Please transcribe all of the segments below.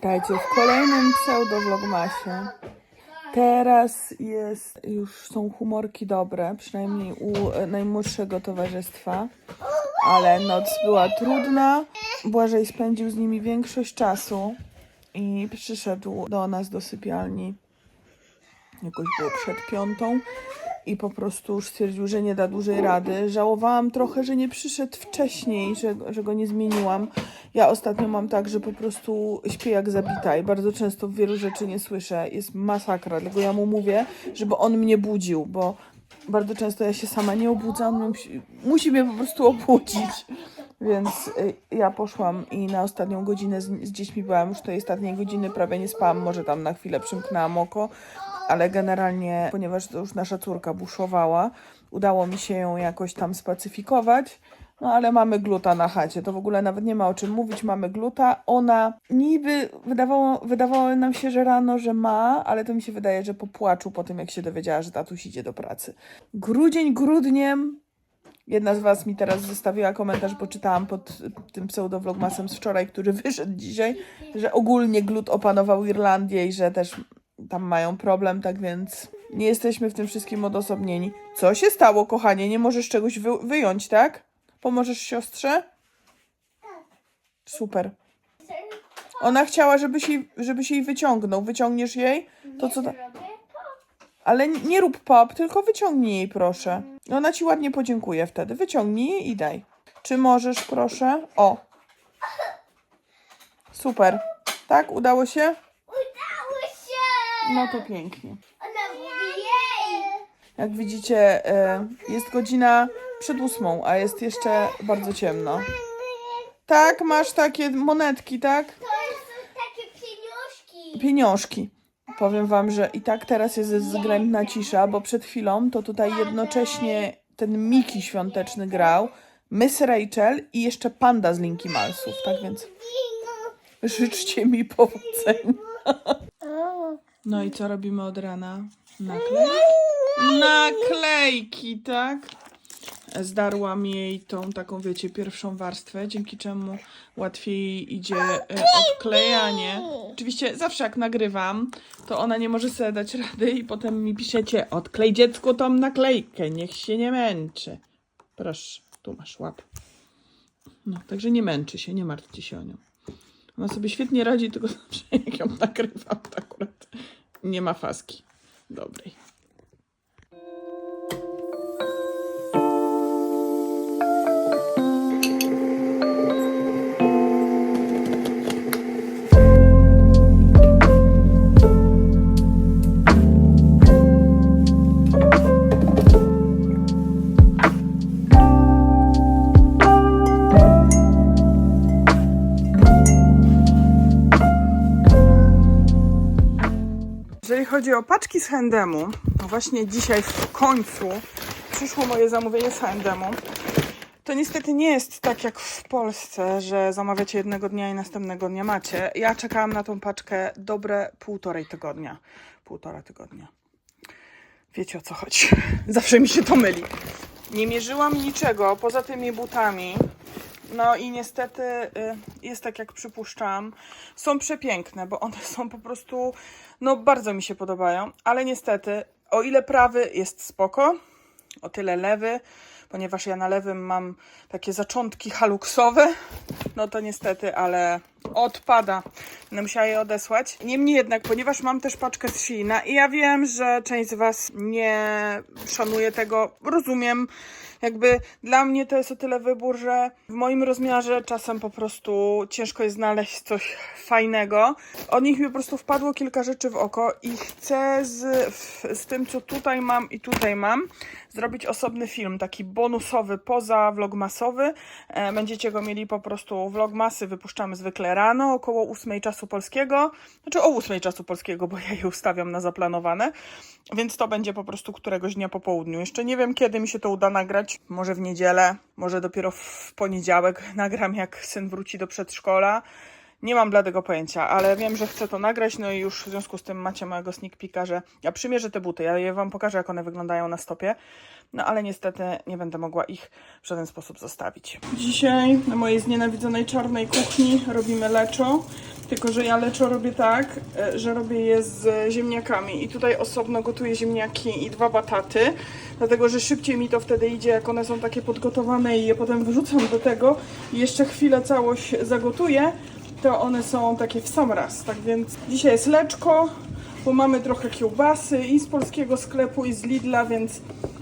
Witajcie w kolejnym pseudo-vlogmasie. Teraz jest, już są humorki dobre, przynajmniej u najmłodszego towarzystwa, ale noc była trudna. Błażej spędził z nimi większość czasu i przyszedł do nas do sypialni. Jakoś było przed piątą i po prostu już stwierdził, że nie da dłużej rady. Żałowałam trochę, że nie przyszedł wcześniej, że, że go nie zmieniłam. Ja ostatnio mam tak, że po prostu śpię jak zabita i bardzo często wielu rzeczy nie słyszę. Jest masakra, dlatego ja mu mówię, żeby on mnie budził, bo bardzo często ja się sama nie obudzam, musi, mnie po prostu obudzić. Więc y, ja poszłam i na ostatnią godzinę z, z dziećmi byłam. Już tej ostatniej godziny prawie nie spałam, może tam na chwilę przymknęłam oko, ale generalnie, ponieważ to już nasza córka buszowała, udało mi się ją jakoś tam spacyfikować. No ale mamy gluta na chacie, to w ogóle nawet nie ma o czym mówić, mamy gluta. Ona niby wydawało, wydawało nam się, że rano, że ma, ale to mi się wydaje, że po płaczu po tym, jak się dowiedziała, że tatuś idzie do pracy. Grudzień grudniem, Jedna z Was mi teraz zostawiła komentarz, bo czytałam pod tym pseudovlogmasem z wczoraj, który wyszedł dzisiaj, że ogólnie glut opanował Irlandię i że też tam mają problem, tak więc nie jesteśmy w tym wszystkim odosobnieni. Co się stało, kochanie? Nie możesz czegoś wy wyjąć, tak? Pomożesz siostrze? Super. Ona chciała, żebyś jej, żebyś jej wyciągnął. Wyciągniesz jej? To co ta... Ale nie rób pop, tylko wyciągnij jej, proszę. Ona ci ładnie podziękuje wtedy. Wyciągnij jej i daj. Czy możesz, proszę? O. Super. Tak, udało się? No to pięknie. Ona mówi jej! Jak widzicie, e, jest godzina przed ósmą, a jest jeszcze bardzo ciemno. Tak, masz takie monetki, tak? To są takie pieniążki. Pieniążki. Powiem wam, że i tak teraz jest względna cisza, bo przed chwilą to tutaj jednocześnie ten Miki świąteczny grał, Miss Rachel i jeszcze Panda z Linki Malsów, tak więc życzcie mi powodzenia. No i co robimy od rana? Naklejki? Naklejki, tak? Zdarłam jej tą taką, wiecie, pierwszą warstwę, dzięki czemu łatwiej idzie e, odklejanie. Oczywiście zawsze jak nagrywam, to ona nie może sobie dać rady i potem mi piszecie, odklej dziecku tą naklejkę, niech się nie męczy. Proszę, tu masz łap. No, także nie męczy się, nie martwcie się o nią. Ona sobie świetnie radzi, tylko zawsze jak ją nagrywam, akurat nie ma faski dobrej. Paczki z H&M-u, to właśnie dzisiaj w końcu przyszło moje zamówienie z H&M-u. To niestety nie jest tak jak w Polsce, że zamawiacie jednego dnia i następnego dnia macie. Ja czekałam na tą paczkę dobre półtorej tygodnia. Półtora tygodnia. Wiecie o co chodzi. Zawsze mi się to myli. Nie mierzyłam niczego poza tymi butami. No i niestety y, jest tak jak przypuszczam. Są przepiękne, bo one są po prostu, no bardzo mi się podobają, ale niestety o ile prawy jest spoko, o tyle lewy, ponieważ ja na lewym mam takie zaczątki haluksowe, no to niestety, ale odpada. Będę musiała je odesłać. Niemniej jednak, ponieważ mam też paczkę z Sheina i ja wiem, że część z Was nie szanuje tego, rozumiem. Jakby dla mnie to jest o tyle wybór, że w moim rozmiarze czasem po prostu ciężko jest znaleźć coś fajnego. Od nich mi po prostu wpadło kilka rzeczy w oko i chcę z, z tym, co tutaj mam i tutaj mam, zrobić osobny film, taki bonusowy, poza vlogmasowy. E, będziecie go mieli po prostu vlogmasy, wypuszczamy zwykle rano, około 8 czasu polskiego. Znaczy o 8 czasu polskiego, bo ja je ustawiam na zaplanowane. Więc to będzie po prostu któregoś dnia po południu. Jeszcze nie wiem, kiedy mi się to uda nagrać. Może w niedzielę, może dopiero w poniedziałek nagram, jak syn wróci do przedszkola. Nie mam bladego pojęcia, ale wiem, że chcę to nagrać, no i już w związku z tym macie mojego sneak peeka, że ja przymierzę te buty, ja je wam pokażę, jak one wyglądają na stopie, no ale niestety nie będę mogła ich w żaden sposób zostawić. Dzisiaj na mojej znienawidzonej czarnej kuchni robimy leczo. Tylko, że ja leczo robię tak, e, że robię je z ziemniakami i tutaj osobno gotuję ziemniaki i dwa bataty, dlatego, że szybciej mi to wtedy idzie, jak one są takie podgotowane i je potem wrzucam do tego i jeszcze chwilę całość zagotuję, to one są takie w sam raz. Tak więc dzisiaj jest leczko, bo mamy trochę kiełbasy i z polskiego sklepu i z Lidla, więc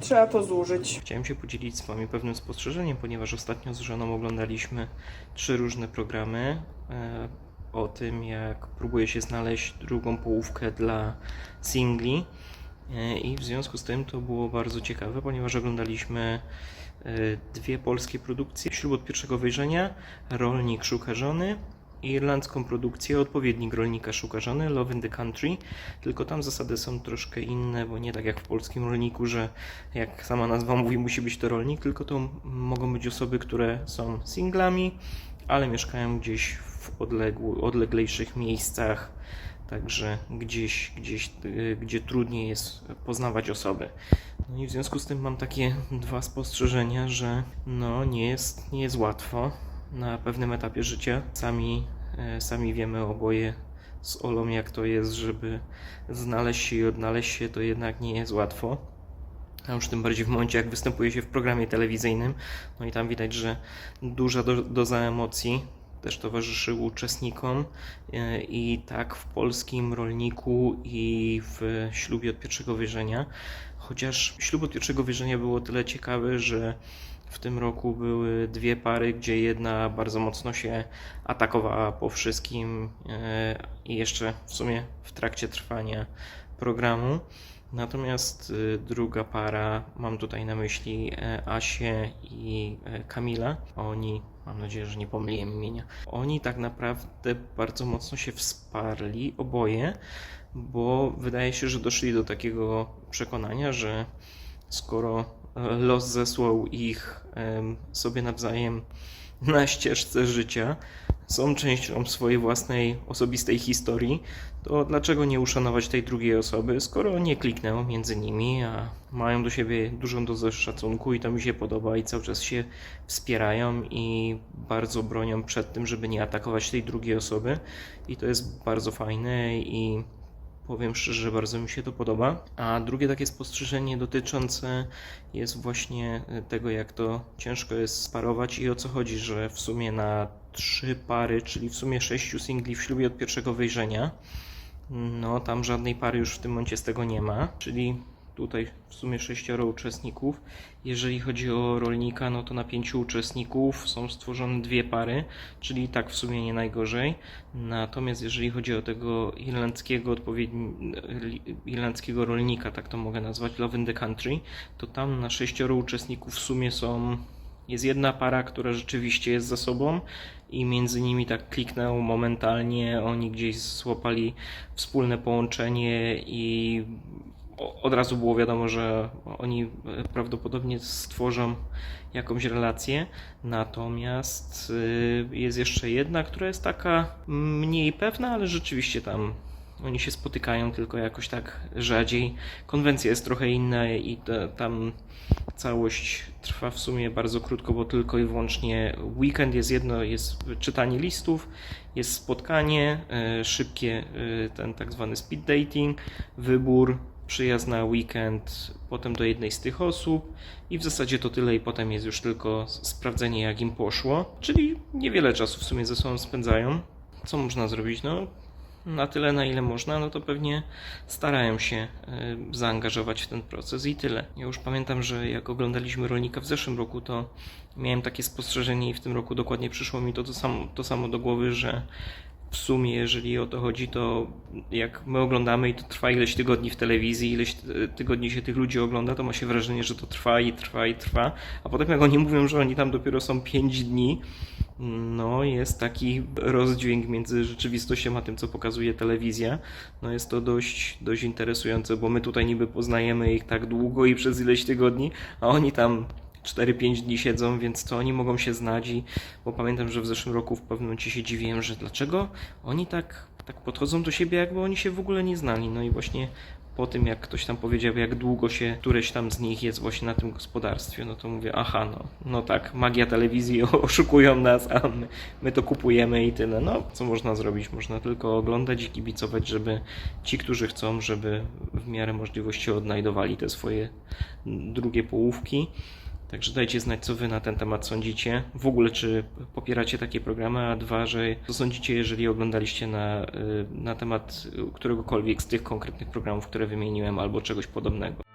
trzeba to zużyć. Chciałem się podzielić z Wami pewnym spostrzeżeniem, ponieważ ostatnio z żoną oglądaliśmy trzy różne programy e, o tym, jak próbuje się znaleźć drugą połówkę dla singli. E, I w związku z tym to było bardzo ciekawe, ponieważ oglądaliśmy e, dwie polskie produkcje: Ślub od pierwszego wejrzenia, Rolnik szuka żony i irlandzką produkcję Odpowiednik rolnika szuka żony, Love in the Country. Tylko tam zasady są troszkę inne, bo nie tak jak w polskim rolniku, że jak sama nazwa mówi, musi być to rolnik, tylko to mogą być osoby, które są singlami, ale mieszkają gdzieś w odległ, odleglejszych miejscach, także gdzieś, gdzieś y, gdzie trudniej jest poznawać osoby. No i w związku z tym mam takie dwa spostrzeżenia, że no nie jest, nie jest łatwo na pewnym etapie życia. Sami, e, sami wiemy oboje z Olą, jak to jest, żeby znaleźć się i odnaleźć się, to jednak nie jest łatwo. A już tym bardziej w momencie, jak występuje się w programie telewizyjnym, no i tam widać, że duża do, doza emocji też towarzyszy uczestnikom e, i tak w polskim rolniku i w ślubie od pierwszego wejrzenia. Chociaż ślub od pierwszego wejrzenia było tyle ciekawy, że w tym roku były dwie pary, gdzie jedna bardzo mocno się atakowała po wszystkim e, i jeszcze w sumie w trakcie trwania programu. Natomiast y, druga para, mam tutaj na myśli e, Asię i e, Kamila. Oni, mam nadzieję, że nie pomyliłem imienia. Oni tak naprawdę bardzo mocno się wsparli, oboje, bo wydaje się, że doszli do takiego przekonania, że skoro e, los zesłał ich sobie nawzajem na ścieżce życia, są częścią swojej własnej osobistej historii, to dlaczego nie uszanować tej drugiej osoby, skoro nie kliknęło między nimi, a mają do siebie dużą dozę szacunku i to mi się podoba i cały czas się wspierają i bardzo bronią przed tym, żeby nie atakować tej drugiej osoby i to jest bardzo fajne i powiem szczerze, że bardzo mi się to podoba. A drugie takie spostrzeżenie dotyczące jest właśnie tego, jak to ciężko jest sparować i o co chodzi, że w sumie na trzy pary, czyli w sumie sześciu singli w ślubie od pierwszego wejrzenia, no tam żadnej pary już w tym momencie z tego nie ma, czyli tutaj w sumie sześcioro uczestników. Jeżeli chodzi o rolnika, no to na pięciu uczestników są stworzone dwie pary, czyli tak w sumie nie najgorzej. Natomiast jeżeli chodzi o tego irlandzkiego odpowiedni, irlandzkiego rolnika, tak to mogę nazwać, Love in the Country, to tam na sześcioro uczestników w sumie są jest jedna para, która rzeczywiście jest za sobą i między nimi tak kliknęło momentalnie, oni gdzieś złapali wspólne połączenie i od razu było wiadomo, że oni e, prawdopodobnie stworzą jakąś relację. Natomiast y, jest jeszcze jedna, która jest taka mniej pewna, ale rzeczywiście tam oni się spotykają tylko jakoś tak rzadziej. Konwencja jest trochę inna i ta, tam całość trwa w sumie bardzo krótko, bo tylko i wyłącznie weekend jest jedno, jest czytanie listów, jest spotkanie, e, szybkie e, ten tak zwany speed dating, wybór, przyjazd na weekend, potem do jednej z tych osób i w zasadzie to tyle i potem jest już tylko sprawdzenie jak im poszło, czyli niewiele czasu w sumie ze sobą spędzają. Co można zrobić? No, na tyle, na ile można, no to pewnie starają się e, zaangażować w ten proces i tyle. Ja już pamiętam, że jak oglądaliśmy rolnika w zeszłym roku, to miałem takie spostrzeżenie i w tym roku dokładnie przyszło mi to, to, samo, to samo do głowy, że w sumie, jeżeli o to chodzi, to jak my oglądamy i to trwa ileś tygodni w telewizji, ileś ty- tygodni się tych ludzi ogląda, to ma się wrażenie, że to trwa i trwa i trwa, a potem jak oni mówią, że oni tam dopiero są 5 dni, no, jest taki rozdźwięk między rzeczywistością a tym, co pokazuje telewizja. No, jest to dość, dość interesujące, bo my tutaj niby poznajemy ich tak długo i przez ileś tygodni, a oni tam 4-5 dni siedzą, więc to oni mogą się znać i bo pamiętam, że w zeszłym roku w pewnym momencie się dziwiłem, że dlaczego oni tak, tak podchodzą do siebie, jakby oni się w ogóle nie znali. No i właśnie po tym jak ktoś tam powiedział, jak długo się któreś tam z nich jest właśnie na tym gospodarstwie, no to mówię, aha, no, no tak, magia telewizji oszukują nas, a my, my to kupujemy i tyle. No, co można zrobić? Można tylko oglądać i kibicować, żeby ci, którzy chcą, żeby w miarę możliwości odnajdowali te swoje drugie połówki. Także dajcie znać, co wy na ten temat sądzicie. W ogóle, czy popieracie takie programy, a dwa, że co sądzicie, jeżeli oglądaliście na, y, na temat któregokolwiek z tych konkretnych programów, które wymieniłem, albo czegoś podobnego.